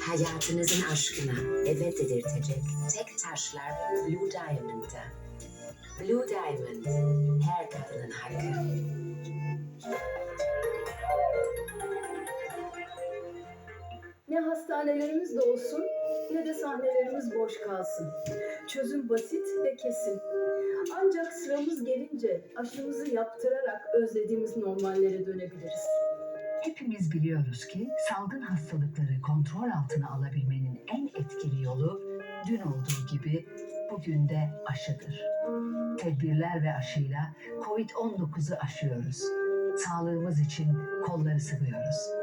Hayatınızın aşkına evet dedirtecek tek taşlar Blue Diamond'da. Blue Diamond, her kadının hakkı. Ne hastanelerimiz dolsun ne de sahnelerimiz boş kalsın. Çözüm basit ve kesin. Ancak sıramız gelince aşımızı yaptırarak özlediğimiz normallere dönebiliriz. Hepimiz biliyoruz ki salgın hastalıkları kontrol altına alabilmenin en etkili yolu dün olduğu gibi bugün de aşıdır. Tedbirler ve aşıyla COVID-19'u aşıyoruz. Sağlığımız için kolları sıvıyoruz.